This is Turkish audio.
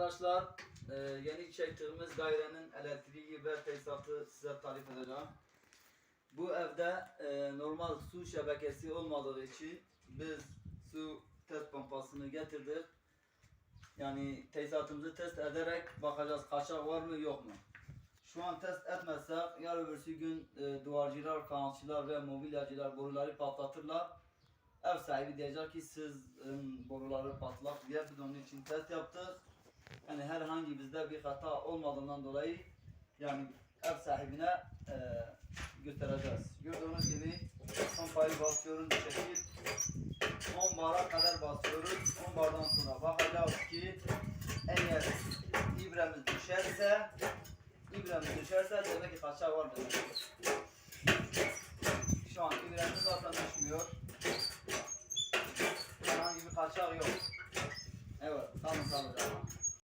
arkadaşlar. Ee, yeni çektiğimiz dairenin elektriği ve tesisatı size tarif edeceğim. Bu evde e, normal su şebekesi olmadığı için biz su test pompasını getirdik. Yani tesisatımızı test ederek bakacağız kaçak var mı yok mu. Şu an test etmezsek yarın öbürsü gün e, duvarcılar, kanatçılar ve mobilyacılar boruları patlatırlar. Ev sahibi diyecek ki siz boruları patlak diye biz onun için test yaptık hata olmadığından dolayı yani ev sahibine e, göstereceğiz. Gördüğünüz gibi pompayı basıyoruz bu şekil. 10 bara kadar basıyoruz. 10 bardan sonra bakacağız ki eğer ibremiz düşerse ibremiz düşerse demek ki kaçağı var demektir. Şu an ibremiz zaten düşmüyor. Herhangi bir kaçak yok.